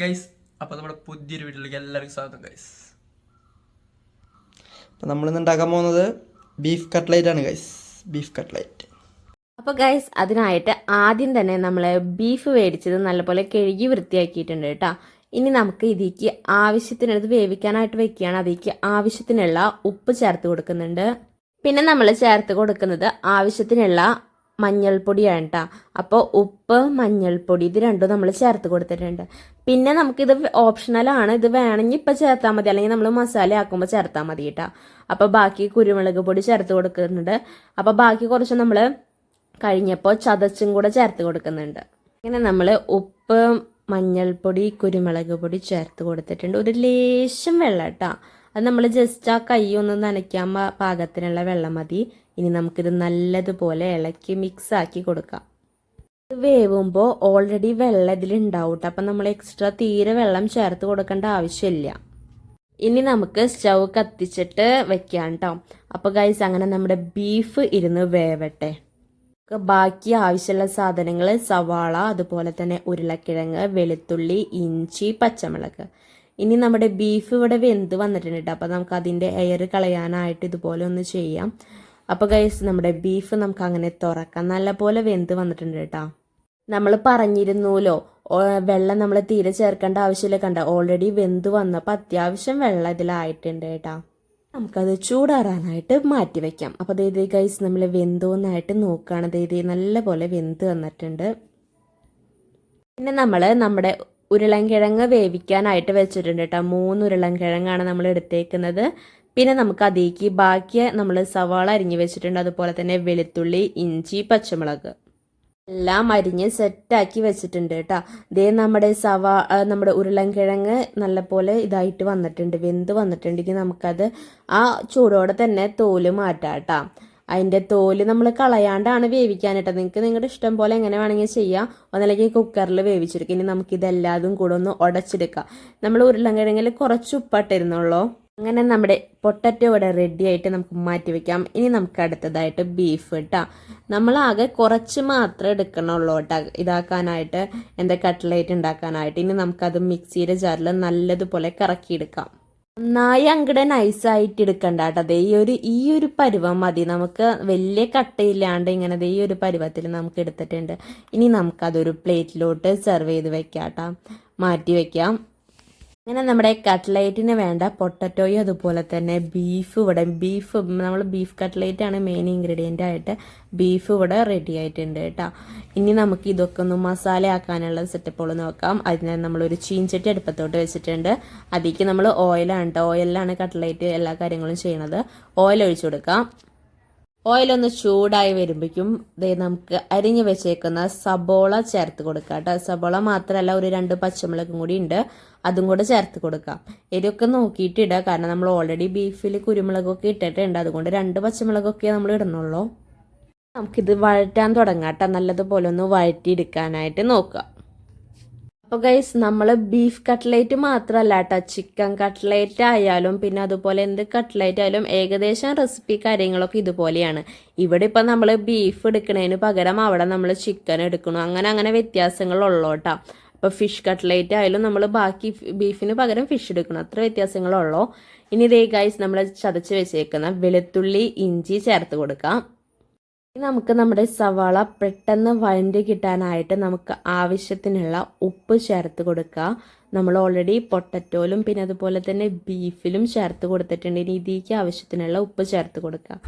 Guys അപ്പോൾ നമ്മുടെ പുതിയൊരു വീട്ടിലേക്ക് എല്ലാവർക്കും സ്വാഗതം ഗൈസ് അപ്പം നമ്മളിന്ന് ഉണ്ടാക്കാൻ പോകുന്നത് ബീഫ് കട്ട്ലൈറ്റ് ആണ് ഗൈസ് ബീഫ് കട്ട്ലൈറ്റ് അപ്പോൾ ഗൈസ് അതിനായിട്ട് ആദ്യം തന്നെ നമ്മൾ ബീഫ് മേടിച്ചത് നല്ലപോലെ കഴുകി വൃത്തിയാക്കിയിട്ടുണ്ട് കേട്ടോ. ഇനി നമുക്ക് ഇതിലേക്ക് ആവശ്യത്തിന് ഇത് വേവിക്കാനായിട്ട് വെക്കുകയാണ്. അതിലേക്ക് ആവശ്യത്തിനുള്ള ഉപ്പ് ചേർത്ത് കൊടുക്കുന്നുണ്ട്. പിന്നെ നമ്മൾ ചേർത്ത് കൊടുക്കുന്നത് ആവശ്യത്തിനുള്ള മഞ്ഞൾപ്പൊടിയാണ് കേട്ടോ അപ്പോൾ ഉപ്പ് മഞ്ഞൾപ്പൊടി ഇത് രണ്ടും നമ്മൾ ചേർത്ത് കൊടുത്തിട്ടുണ്ട്. പിന്നെ നമുക്കിത് ഓപ്ഷണലാണ്. ഇത് വേണമെങ്കിൽ ഇപ്പം ചേർത്താൽ മതി. അല്ലെങ്കിൽ നമ്മൾ മസാല ആക്കുമ്പോൾ ചേർത്താൽ മതി കേട്ടോ അപ്പോൾ ബാക്കി കുരുമുളക് പൊടി ചേർത്ത് കൊടുക്കുന്നുണ്ട്. അപ്പോൾ ബാക്കി കുറച്ച് നമ്മൾ കഴിഞ്ഞപ്പോൾ ചതച്ചും കൂടെ ചേർത്ത് കൊടുക്കുന്നുണ്ട്. ഇങ്ങനെ നമ്മൾ ഉപ്പ് മഞ്ഞൾപ്പൊടി കുരുമുളക് പൊടി ചേർത്ത് കൊടുത്തിട്ടുണ്ട്. ഒരു ലേശം വെള്ളം കേട്ടോ അത് നമ്മൾ ജസ്റ്റ് ആ കൈ ഒന്ന് നനയ്ക്കാൻ പാകത്തിനുള്ള വെള്ളം മതി. ഇനി നമുക്കിത് നല്ലതുപോലെ ഇളക്കി മിക്സ് ആക്കി കൊടുക്കാം. ഇത് വേവുമ്പോൾ ഓൾറെഡി വെള്ളം ഇതിലുണ്ടാവും കേട്ടോ അപ്പം നമ്മൾ എക്സ്ട്രാ തീരെ വെള്ളം ചേർത്ത് കൊടുക്കേണ്ട ആവശ്യമില്ല. ഇനി നമുക്ക് സ്റ്റൗ കത്തിച്ചിട്ട് വെക്കാം കേട്ടോ അപ്പോൾ ഗൈസ് അങ്ങനെ നമ്മുടെ ബീഫ് ഇരുന്ന് വേവട്ടെ. ബാക്കി ആവശ്യമുള്ള സാധനങ്ങൾ സവാള അതുപോലെ തന്നെ ഉരുളക്കിഴങ്ങ് വെളുത്തുള്ളി ഇഞ്ചി പച്ചമുളക്. ഇനി നമ്മുടെ ബീഫ് ഇവിടെ വെന്ത് വന്നിട്ടുണ്ട് കേട്ടോ അപ്പോൾ നമുക്ക് അതിന്റെ എയർ കളയാനായിട്ട് ഇതുപോലെ ഒന്ന് ചെയ്യാം. അപ്പോൾ ഗൈസ് നമ്മുടെ ബീഫ് നമുക്ക് അങ്ങനെ തുറക്കാം. നല്ലപോലെ വെന്ത് വന്നിട്ടുണ്ട് കേട്ടോ. നമ്മൾ പറഞ്ഞിരുന്നുല്ലോ വെള്ളം നമ്മൾ തീരെ ചേർക്കേണ്ട ആവശ്യമില്ല കണ്ട? ഓൾറെഡി വെന്ത് വന്നപ്പോൾ അത്യാവശ്യം വെള്ളം ഇതിലായിട്ടുണ്ട് കേട്ടോ. നമുക്കത് ചൂടാറാനായിട്ട് മാറ്റി വെക്കാം. അപ്പോൾ ദേ ഗൈസ് നമ്മൾ വെന്തോന്നായിട്ട് നോക്കുകയാണ് ദേ നല്ലപോലെ വെന്ത് വന്നിട്ടുണ്ട്. പിന്നെ നമ്മൾ നമ്മുടെ ഉരുളൻകിഴങ്ങ് വേവിക്കാനായിട്ട് വെച്ചിട്ടുണ്ട് കേട്ടോ. മൂന്ന് ഉരുളൻകിഴങ്ങാണ് നമ്മൾ എടുത്തേക്കുന്നത്. പിന്നെ നമുക്ക് അതിലേക്ക് ബാക്കി നമ്മൾ സവാള അരിഞ്ഞു വെച്ചിട്ടുണ്ട്. അതുപോലെ തന്നെ വെളുത്തുള്ളി ഇഞ്ചി പച്ചമുളക്. എല്ലാം അരിഞ്ഞ് സെറ്റാക്കി വെച്ചിട്ടുണ്ട് കേട്ടോ. ദേ നമ്മുടെ സവാ നമ്മുടെ ഉരുളൻകിഴങ്ങ് നല്ലപോലെ ഇതായിട്ട് വന്നിട്ടുണ്ട്. വെന്ത് വന്നിട്ടുണ്ടെങ്കിൽ നമുക്കത് ആ ചൂടോടെ തന്നെ തോൽ മാറ്റാം കേട്ടോ. അതിന്റെ തോൽ നമ്മൾ കളയാണ്ടാണ് വേവിക്കാനായിട്ട് നിങ്ങൾക്ക് നിങ്ങളുടെ ഇഷ്ടം പോലെ എങ്ങനെ വേണമെങ്കിൽ ചെയ്യാം. ഒന്നല്ലെങ്കിൽ കുക്കറിൽ വേവിച്ചെടുക്കുക ഇനി നമുക്കിതെല്ലാതും കൂടെ ഒന്ന് ഉടച്ചെടുക്കാം. നമ്മൾ ഉരുളൻകിഴങ്ങിൽ കുറച്ച് ഉപ്പിട്ടിരുന്നുള്ളൂ അങ്ങനെ നമ്മുടെ പൊട്ടറ്റോ ഇവിടെ റെഡി ആയിട്ട് നമുക്ക് മാറ്റി വെക്കാം. ഇനി നമുക്ക് അടുത്തതായിട്ട് ബീഫ് കേട്ടോ ആകെ കുറച്ച് മാത്രമേ എടുക്കണുള്ളൂ കേട്ടോ. ഇതാക്കാനായിട്ട് എന്താ കട്ട്ലേറ്റ് ഉണ്ടാക്കാനായിട്ട്. ഇനി നമുക്കത് മിക്സിയുടെ ജാറിൽ നല്ലതുപോലെ കറക്കിയെടുക്കാം. നന്നായി അങ്ങടെ നൈസായിട്ട് എടുക്കണ്ട കേട്ടോ. ഈ ഒരു ഈ ഒരു പരുവം മതി. നമുക്ക് വലിയ കട്ടയില്ലാണ്ട് ഇങ്ങനെ ഈ ഒരു പരുവത്തിൽ നമുക്ക് എടുത്തിട്ടുണ്ട്. ഇനി നമുക്കതൊരു പ്ലേറ്റിലോട്ട് സെർവ് ചെയ്ത് വെക്കാം കേട്ടോ. മാറ്റി വെക്കാം. അങ്ങനെ നമ്മുടെ കട്ട്ലേറ്റിന് വേണ്ട പൊട്ടറ്റോയും അതുപോലെ തന്നെ ബീഫ് ഇവിടെ. ബീഫ് നമ്മൾ ബീഫ് കട്ട്ലേറ്റ് ആണ് മെയിൻ ഇൻഗ്രീഡിയന്റ് ആയിട്ട് ബീഫ് ഇവിടെ റെഡി ആയിട്ടുണ്ട് കേട്ടോ. ഇനി നമുക്ക് ഇതൊക്കെ ഒന്ന് മസാല ആക്കാനുള്ള സെറ്റപ്പുകൾ നോക്കാം. അതിന് നമ്മളൊരു ചീഞ്ചട്ടി അടുപ്പത്തോട്ട് വെച്ചിട്ടുണ്ട്. അതിലേക്ക് നമ്മൾ ഓയിലാണ് കേട്ടോ. ഓയിലാണ് കട്ട്ലേറ്റ് എല്ലാ കാര്യങ്ങളും ചെയ്യണത്. ഓയിൽ ഒഴിച്ചു കൊടുക്കാം. ഓയിലൊന്ന് ചൂടായി വരുമ്പോഴേക്കും ദേ നമുക്ക് അരിഞ്ഞു വെച്ചേക്കുന്ന സബോള ചേർത്ത് കൊടുക്കാം കേട്ടോ. സബോള മാത്രമല്ല ഒരു രണ്ട് പച്ചമുളകും കൂടി ഉണ്ട്. അതും കൂടെ ചേർത്ത് കൊടുക്കാം. എരിവൊക്കെ നോക്കിയിട്ട് ഇടുക കാരണം നമ്മൾ ഓൾറെഡി ബീഫിൽ കുരുമുളകൊക്കെ ഇട്ടിട്ടുണ്ട്. അതുകൊണ്ട് രണ്ട് പച്ചമുളകൊക്കെ നമ്മൾ ഇടണുള്ളൂ നമുക്കിത് വഴറ്റാൻ തുടങ്ങാം കേട്ടോ. നല്ലതുപോലെ ഒന്ന് വഴറ്റിയെടുക്കാനായിട്ട് നോക്കുക അപ്പോൾ ഗൈസ് നമ്മൾ ബീഫ് കട്ട്ലേറ്റ് മാത്രമല്ല കേട്ടോ ചിക്കൻ കട്ട്ലേറ്റ് ആയാലും പിന്നെ അതുപോലെ എന്ത് കട്ട്ലേറ്റ് ആയാലും ഏകദേശം റെസിപ്പി കാര്യങ്ങളൊക്കെ ഇതുപോലെയാണ്. ഇവിടെ ഇപ്പം നമ്മൾ ബീഫ് എടുക്കുന്നതിന് പകരം അവിടെ നമ്മൾ ചിക്കൻ എടുക്കണു. അങ്ങനെ അങ്ങനെ വ്യത്യാസങ്ങൾ ഉള്ളോട്ടാ അപ്പോൾ ഫിഷ് കട്ട്ലേറ്റ് ആയാലും നമ്മൾ ബാക്കി ബീഫിന് പകരം ഫിഷ് എടുക്കണം. അത്ര വ്യത്യാസങ്ങളുള്ളൂ. ഇനി ഇതേ ഗൈസ് നമ്മൾ ചതച്ച് വെച്ചേക്കുന്ന വെളുത്തുള്ളി ഇഞ്ചി ചേർത്ത് കൊടുക്കാം. നമുക്ക് നമ്മുടെ സവാള പെട്ടെന്ന് വഴണ്ടി കിട്ടാനായിട്ട് നമുക്ക് ആവശ്യത്തിനുള്ള ഉപ്പ് ചേർത്ത് കൊടുക്കുക നമ്മൾ ഓൾറെഡി പൊട്ടറ്റോയിലും പിന്നെ അതുപോലെ തന്നെ ബീഫിലും ചേർത്ത് കൊടുത്തിട്ടുണ്ട്. ഇനി ഇതിലേക്ക് ആവശ്യത്തിനുള്ള ഉപ്പ് ചേർത്ത് കൊടുക്കുക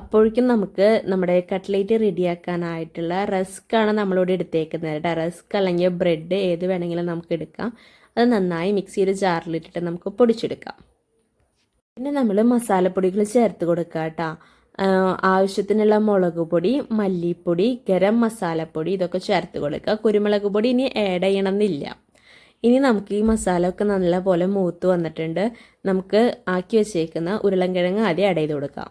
അപ്പോഴേക്കും നമുക്ക് നമ്മുടെ കട്ട്ലേറ്റ് റെഡിയാക്കാനായിട്ടുള്ള റസ്ക് ആണ് നമ്മളിവിടെ എടുത്തേക്കുന്നത് റസ്ക് അല്ലെങ്കിൽ ബ്രെഡ് ഏത് വേണമെങ്കിലും നമുക്ക് എടുക്കാം. അത് നന്നായി മിക്സിയിൽ ജാറിലിട്ടിട്ട് നമുക്ക് പൊടിച്ചെടുക്കാം. പിന്നെ നമ്മൾ മസാലപ്പൊടികൾ ചേർത്ത് കൊടുക്കുക കേട്ടോ. ആവശ്യത്തിനുള്ള മുളക് പൊടി മല്ലിപ്പൊടി ഗരം മസാലപ്പൊടി ഇതൊക്കെ ചേർത്ത് കൊടുക്കുക. കുരുമുളക് പൊടി ഇനി ആഡ് ചെയ്യണമെന്നില്ല. ഇനി നമുക്ക് ഈ മസാല ഒക്കെ നല്ലപോലെ മൂത്ത് വന്നിട്ടുണ്ട്. നമുക്ക് ആക്കി വെച്ചേക്കുന്ന ഉരുളൻകിഴങ്ങ് ആദ്യം ആഡ് ചെയ്ത് കൊടുക്കാം.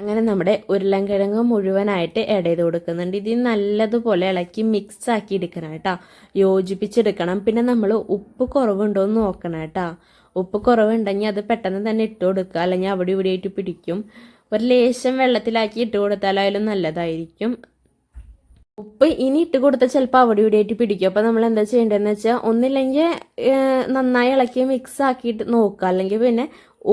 അങ്ങനെ നമ്മുടെ ഉരുളൻകിഴങ്ങ് മുഴുവനായിട്ട് ആഡ് ചെയ്ത് കൊടുക്കുന്നുണ്ട്. ഇത് നല്ലതുപോലെ ഇളക്കി മിക്സ് ആക്കി എടുക്കണം കേട്ടോ. യോജിപ്പിച്ചെടുക്കണം. പിന്നെ നമ്മൾ ഉപ്പ് കുറവുണ്ടോ എന്ന് നോക്കണം കേട്ടോ. ഉപ്പ് കുറവുണ്ടെങ്കിൽ അത് പെട്ടെന്ന് തന്നെ ഇട്ട് കൊടുക്കുക. അല്ലെങ്കിൽ അവിടെ ഇവിടെ ആയിട്ട് പിടിക്കും. ഒരു ലേശം വെള്ളത്തിലാക്കി ഇട്ട് കൊടുത്താലായാലും നല്ലതായിരിക്കും. ഉപ്പ് ഇനി ഇട്ട് കൊടുത്താൽ ചിലപ്പോൾ അവിടെ ഇവിടെ ആയിട്ട് പിടിക്കും. അപ്പോൾ നമ്മൾ എന്താ ചെയ്യേണ്ടതെന്ന് വെച്ചാൽ ഒന്നില്ലെങ്കിൽ നന്നായി ഇളക്കി മിക്സ് ആക്കിയിട്ട് നോക്കുക. അല്ലെങ്കിൽ പിന്നെ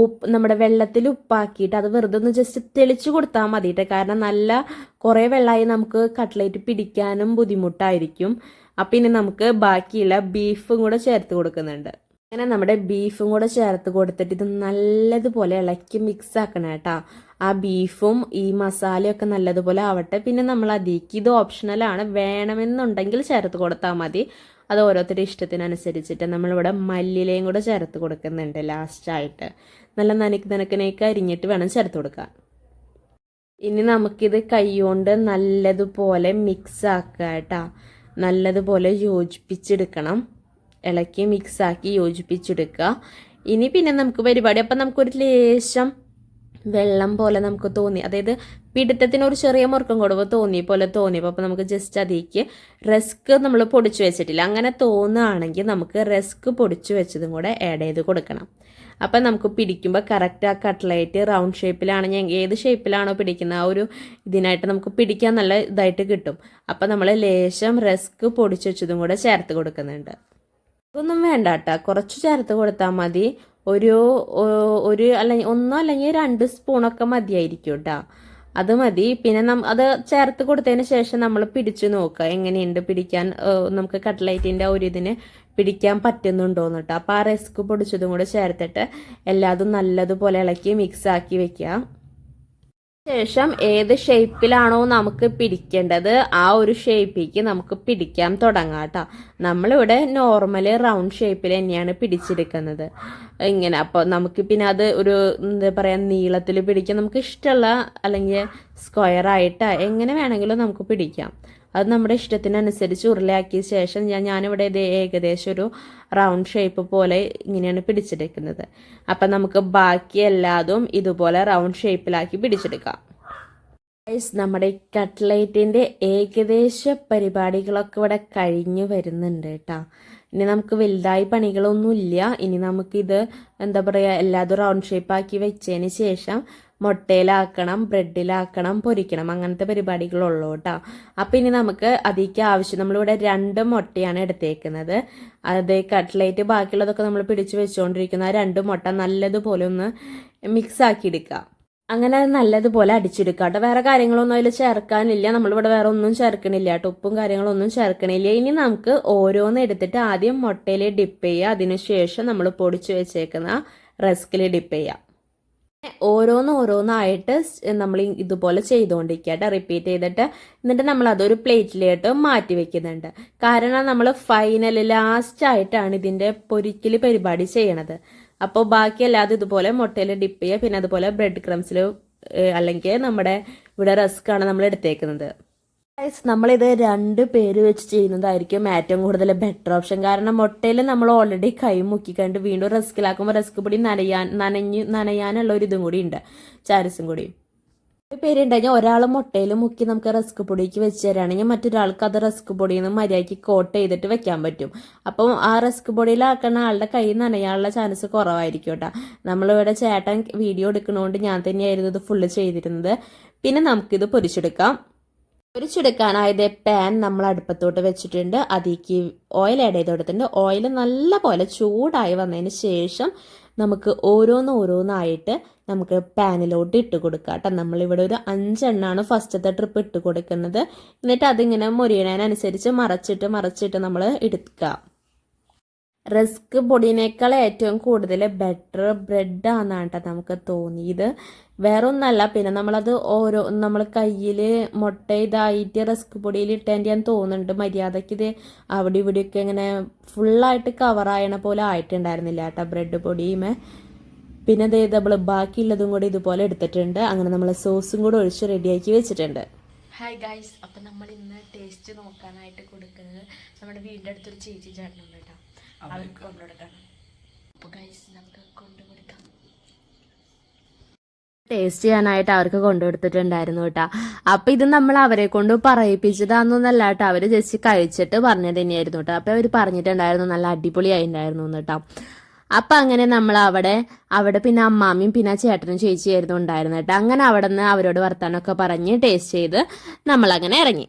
ഉപ്പ് നമ്മുടെ വെള്ളത്തിൽ ഉപ്പാക്കിയിട്ട് അത് വെറുതെ ഒന്ന് ജസ്റ്റ് തെളിച്ച് കൊടുത്താൽ മതിയിട്ട് കാരണം നല്ല കുറേ വെള്ളമായി നമുക്ക് കട്ട്ലേറ്റ് പിടിക്കാനും ബുദ്ധിമുട്ടായിരിക്കും. അപ്പം ഇനി നമുക്ക് ബാക്കിയുള്ള ബീഫും കൂടെ ചേർത്ത് കൊടുക്കുന്നുണ്ട്. അങ്ങനെ നമ്മുടെ ബീഫും കൂടെ ചേർത്ത് കൊടുത്തിട്ട് ഇത് നല്ലതുപോലെ ഇളക്കി മിക്സ് ആക്കണം കേട്ടോ. ആ ബീഫും ഈ മസാലയൊക്കെ നല്ലതുപോലെ ആവട്ടെ. പിന്നെ നമ്മൾ അതിക്ക് ഇത് ഓപ്ഷണലാണ് വേണമെന്നുണ്ടെങ്കിൽ ചേർത്ത് കൊടുത്താൽ മതി. അത് ഓരോരുത്തരുടെ ഇഷ്ടത്തിനനുസരിച്ചിട്ട് നമ്മളിവിടെ മല്ലിലയും കൂടെ ചേർത്ത് കൊടുക്കുന്നുണ്ട് ലാസ്റ്റായിട്ട് നല്ല നനക്ക് നനക്കിനേക്ക് അരിഞ്ഞിട്ട് വേണം ചേർത്ത് കൊടുക്കാൻ. ഇനി നമുക്കിത് കൈകൊണ്ട് നല്ലതുപോലെ മിക്സ് ആക്കുക കേട്ടോ. നല്ലതുപോലെ യോജിപ്പിച്ചെടുക്കണം. ഇളക്കി മിക്സാക്കി യോജിപ്പിച്ചെടുക്കുക. ഇനി പിന്നെ നമുക്ക് പരിപാടി. അപ്പം നമുക്കൊരു ലേശം വെള്ളം പോലെ നമുക്ക് തോന്നി അതായത് പിടുത്തത്തിന് ഒരു ചെറിയ മുറുക്കം കൊടുവ് തോന്നിയ പോലെ തോന്നിയപ്പോൾ അപ്പോൾ നമുക്ക് ജസ്റ്റ് അതിലേക്ക് റെസ്ക് നമ്മൾ പൊടിച്ചു വെച്ചിട്ടില്ല. അങ്ങനെ തോന്നുകയാണെങ്കിൽ നമുക്ക് റെസ്ക് പൊടിച്ചു വെച്ചതും കൂടെ ആഡ് ചെയ്ത് കൊടുക്കണം. അപ്പം നമുക്ക് പിടിക്കുമ്പോൾ കറക്റ്റ് ആ കട്ട്ലൈറ്റ് റൗണ്ട് ഷേപ്പിലാണ് ഞാൻ ഏത് ഷേപ്പിലാണോ പിടിക്കുന്നത് ആ ഒരു ഇതിനായിട്ട് നമുക്ക് പിടിക്കാൻ നല്ല ഇതായിട്ട് കിട്ടും. അപ്പം നമ്മൾ ലേശം റെസ്ക് പൊടിച്ചു വെച്ചതും കൂടെ ചേർത്ത് കൊടുക്കുന്നുണ്ട്. ഇതൊന്നും വേണ്ട കേട്ടോ കുറച്ച് ചേർത്ത് കൊടുത്താൽ മതി. ഒരു ഒരു അല്ലെങ്കിൽ ഒന്നോ അല്ലെങ്കിൽ രണ്ട് സ്പൂണൊക്കെ മതിയായിരിക്കും കേട്ടോ അത് മതി. പിന്നെ നം അത് ചേർത്ത് കൊടുത്തതിന് ശേഷം നമ്മൾ പിടിച്ചു നോക്കുക എങ്ങനെയുണ്ട് പിടിക്കാൻ നമുക്ക് കട്ട്ലൈറ്റിന്റെ ഒരു ഇതിന് പിടിക്കാൻ പറ്റുന്നുണ്ടോന്ന് കേട്ടോ അപ്പോൾ ആ റിസ്ക് പൊടിച്ചതും കൂടെ ചേർത്തിട്ട് എല്ലാതും നല്ലതുപോലെ ഇളക്കി മിക്സ് ആക്കി വെക്കുക ശേഷം ഏത് ഷേപ്പിലാണോ നമുക്ക് പിടിക്കേണ്ടത് ആ ഒരു ഷേപ്പിലേക്ക് നമുക്ക് പിടിക്കാൻ തുടങ്ങാം കേട്ടോ നമ്മളിവിടെ നോർമൽ റൗണ്ട് ഷേപ്പിൽ തന്നെയാണ് പിടിച്ചെടുക്കുന്നത്. ഇങ്ങനെ അപ്പോൾ നമുക്ക് പിന്നെ അത് ഒരു എന്താ പറയുക നീളത്തിൽ പിടിക്കാം നമുക്ക് ഇഷ്ടമുള്ള അല്ലെങ്കിൽ സ്ക്വയർ ആയിട്ട് എങ്ങനെ വേണമെങ്കിലും നമുക്ക് പിടിക്കാം. അത് നമ്മുടെ ഇഷ്ടത്തിനനുസരിച്ച് ഉരുളയാക്കിയ ശേഷം ഞാൻ ഞാനിവിടെ ഇത് ഏകദേശം ഒരു റൗണ്ട് ഷേപ്പ് പോലെ ഇങ്ങനെയാണ് പിടിച്ചെടുക്കുന്നത്. അപ്പം നമുക്ക് ബാക്കി എല്ലാതും ഇതുപോലെ റൗണ്ട് ഷേപ്പിലാക്കി പിടിച്ചെടുക്കാം. ഗൈസ് നമ്മുടെ കട്ട്ലൈറ്റിന്റെ ഏകദേശ പരിപാടികളൊക്കെ ഇവിടെ കഴിഞ്ഞു വരുന്നുണ്ട് കേട്ടോ. ഇനി നമുക്ക് വലുതായി പണികളൊന്നുമില്ല. ഇനി നമുക്കിത് എന്താ പറയുക എല്ലാതും റൗണ്ട് ഷേപ്പ് ആക്കി വെച്ചതിന് ശേഷം മുട്ടയിലാക്കണം ബ്രെഡിലാക്കണം പൊരിക്കണം അങ്ങനത്തെ പരിപാടികളുള്ളൂ കേട്ടോ അപ്പം ഇനി നമുക്ക് അതിലേക്ക് ആവശ്യം നമ്മളിവിടെ രണ്ട് മുട്ടയാണ് എടുത്തേക്കുന്നത്. അത് കട്ട്ലേറ്റ് ബാക്കിയുള്ളതൊക്കെ നമ്മൾ പിടിച്ച് വെച്ചുകൊണ്ടിരിക്കുന്ന ആ രണ്ട് മുട്ട നല്ലതുപോലെ ഒന്ന് മിക്സ് ആക്കി എടുക്കുക അങ്ങനെ അത് നല്ലതുപോലെ അടിച്ചെടുക്കുക കേട്ടോ. വേറെ കാര്യങ്ങളൊന്നും അതിൽ ചേർക്കാനില്ല. നമ്മളിവിടെ വേറെ ഒന്നും ചേർക്കണില്ല കേട്ടോ. ഉപ്പും കാര്യങ്ങളൊന്നും ചേർക്കണില്ല. ഇനി നമുക്ക് ഓരോന്ന് എടുത്തിട്ട് ആദ്യം മുട്ടയിൽ ഡിപ്പ് ചെയ്യുക. അതിനുശേഷം നമ്മൾ പൊടിച്ച് വെച്ചേക്കുന്ന റസ്കിൽ ഡിപ്പ് ചെയ്യുക. ഓരോന്ന് ഓരോന്നായിട്ട് നമ്മൾ ഇതുപോലെ ചെയ്തുകൊണ്ടിരിക്കുക റിപ്പീറ്റ് ചെയ്തിട്ട് എന്നിട്ട് നമ്മൾ അതൊരു പ്ലേറ്റിലേട്ട് മാറ്റി വെക്കുന്നുണ്ട്. കാരണം നമ്മൾ ഫൈനൽ ലാസ്റ്റ് ആയിട്ടാണ് ഇതിന്റെ പൊരിക്കൽ പരിപാടി ചെയ്യണത്. അപ്പോൾ ബാക്കിയല്ലാതെ ഇതുപോലെ മുട്ടയിൽ ഡിപ്പ് ചെയ്യുക പിന്നെ അതുപോലെ ബ്രെഡ് ക്രംസിൽ അല്ലെങ്കിൽ നമ്മുടെ ഇവിടെ റസ്ക്കാണ് നമ്മൾ എടുത്തേക്കുന്നത്. നമ്മളിത് രണ്ട് പേര് വെച്ച് ചെയ്യുന്നതായിരിക്കും ഏറ്റവും കൂടുതൽ ബെറ്റർ ഓപ്ഷൻ കാരണം മുട്ടയിൽ നമ്മൾ ഓൾറെഡി കൈ മുക്കിക്കണ്ട് വീണ്ടും റസ്കിലാക്കുമ്പോൾ റിസ്ക് പൊടി നനയാൻ നനഞ്ഞ് നനയാനുള്ള ഒരു ഇതും കൂടി ഉണ്ട്. ചാരസും കൂടി. പേര് പേരുണ്ടെങ്കിൽ ഒരാൾ മുട്ടയിൽ മുക്കി നമുക്ക് റിസ്ക് പൊടിക്ക് വെച്ച് തരാണെങ്കിൽ മറ്റൊരാൾക്ക് അത് റസ്ക് പൊടിയിൽ നിന്ന് മര്യാദയ്ക്ക് കോട്ട് ചെയ്തിട്ട് വെക്കാൻ പറ്റും. അപ്പം ആ റസ്ക് പൊടിയിലാക്കുന്ന ആളുടെ കൈ നനയാനുള്ള ചാൻസ് കുറവായിരിക്കും കേട്ടോ. നമ്മളിവിടെ ചേട്ടൻ വീഡിയോ എടുക്കണോണ്ട് ഞാൻ തന്നെയായിരുന്നു ഇത് ഫുള്ള് ചെയ്തിരുന്നത്. പിന്നെ നമുക്കിത് പൊരിച്ചെടുക്കാം. പൊരിച്ചെടുക്കാനായത് പാൻ നമ്മൾ അടുപ്പത്തോട്ട് വെച്ചിട്ടുണ്ട്. അതിലേക്ക് ഓയിൽ ആഡ് ചെയ്ത് കൊടുത്തിട്ടുണ്ട്. ഓയിൽ നല്ല പോലെ ചൂടായി വന്നതിന് ശേഷം നമുക്ക് ഓരോന്ന് ഓരോന്നായിട്ട് നമുക്ക് പാനിലോട്ട് ഇട്ട് കൊടുക്കാം കേട്ടോ. നമ്മളിവിടെ ഒരു അഞ്ചെണ്ണാണ് ഫസ്റ്റത്തെ ട്രിപ്പ് ഇട്ട് കൊടുക്കുന്നത്. എന്നിട്ട് അതിങ്ങനെ മുരിയണതിനനുസരിച്ച് മറച്ചിട്ട് മറച്ചിട്ട് നമ്മൾ എടുക്കുക റസ്ക് പൊടിനേക്കാൾ ഏറ്റവും കൂടുതൽ ബെറ്റർ ബ്രെഡ് ആണെന്നാണ് കേട്ടോ നമുക്ക് തോന്നിയത്. വേറെ ഒന്നല്ല പിന്നെ നമ്മളത് ഓരോ നമ്മൾ കയ്യിൽ മുട്ട ഇതായിട്ട് റസ്ക് പൊടിയിൽ ഇട്ടേന്റെ ഞാൻ തോന്നുന്നുണ്ട്. മര്യാദയ്ക്ക് ഇത് അവിടെ ഇവിടെയൊക്കെ ഇങ്ങനെ ഫുള്ളായിട്ട് കവറായണ പോലെ ആയിട്ടുണ്ടായിരുന്നില്ല കേട്ടോ ബ്രെഡ് പൊടിയുമേ പിന്നെ അതേ നമ്മൾ ബാക്കിയുള്ളതും കൂടി ഇതുപോലെ എടുത്തിട്ടുണ്ട്. അങ്ങനെ നമ്മൾ സോസും കൂടെ ഒഴിച്ച് റെഡിയാക്കി വെച്ചിട്ടുണ്ട്. ഹായ് ഗൈസ് അപ്പം നമ്മൾ ഇന്ന് ടേസ്റ്റ് നോക്കാനായിട്ട് കൊടുക്കുന്നത് നമ്മുടെ വീടിന്റെ അടുത്തൊരു ചേച്ചി ചേട്ടനുണ്ട് കേട്ടോ. അവർക്ക് കൊണ്ടുകൊടുക്കണം അപ്പോൾ ഗൈസ് നമുക്ക് കൊണ്ടുകൊടുക്കാം ടേസ്റ്റ് ചെയ്യാനായിട്ട് അവർക്ക് കൊണ്ടുകൊടുത്തിട്ടുണ്ടായിരുന്നു കേട്ടോ. അപ്പൊ ഇത് നമ്മൾ അവരെ കൊണ്ട് പറയിപ്പിച്ചതാന്നൊന്നല്ല കേട്ടോ. അവർ ജസ്റ്റ് കഴിച്ചിട്ട് പറഞ്ഞത് തന്നെയായിരുന്നു കേട്ടോ. അപ്പൊ അവർ പറഞ്ഞിട്ടുണ്ടായിരുന്നു നല്ല അടിപൊളിയായിട്ടുണ്ടായിരുന്നു എന്ന് കേട്ടോ. അപ്പൊ അങ്ങനെ നമ്മൾ അവിടെ അവിടെ പിന്നെ അമ്മാമ്മയും പിന്നെ ചേട്ടനും ചേച്ചിയായിരുന്നു ഉണ്ടായിരുന്നു കേട്ടോ. അങ്ങനെ അവിടെ നിന്ന് അവരോട് വർത്താനമൊക്കെ പറഞ്ഞ് ടേസ്റ്റ് ചെയ്ത് നമ്മൾ അങ്ങനെ ഇറങ്ങി.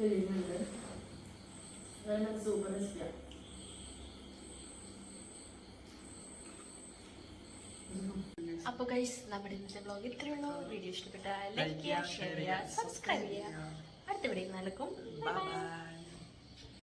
ചെയ്യുന്നുണ്ട്. സൂപ്പർ റെസിപ്പിയാണ് അപ്പൊ ഗൈസ് നമ്മുടെ ഇന്നത്തെ ബ്ലോഗ് ഇത്രയേ ഉള്ളൂ. വീഡിയോ ഇഷ്ടപ്പെട്ടാൽ ലൈക്ക് ചെയ്യുക ഷെയർ ചെയ്യുക സബ്സ്ക്രൈബ് ചെയ്യുക. അടുത്ത വീഡിയോ നടക്കും ബൈ ബൈ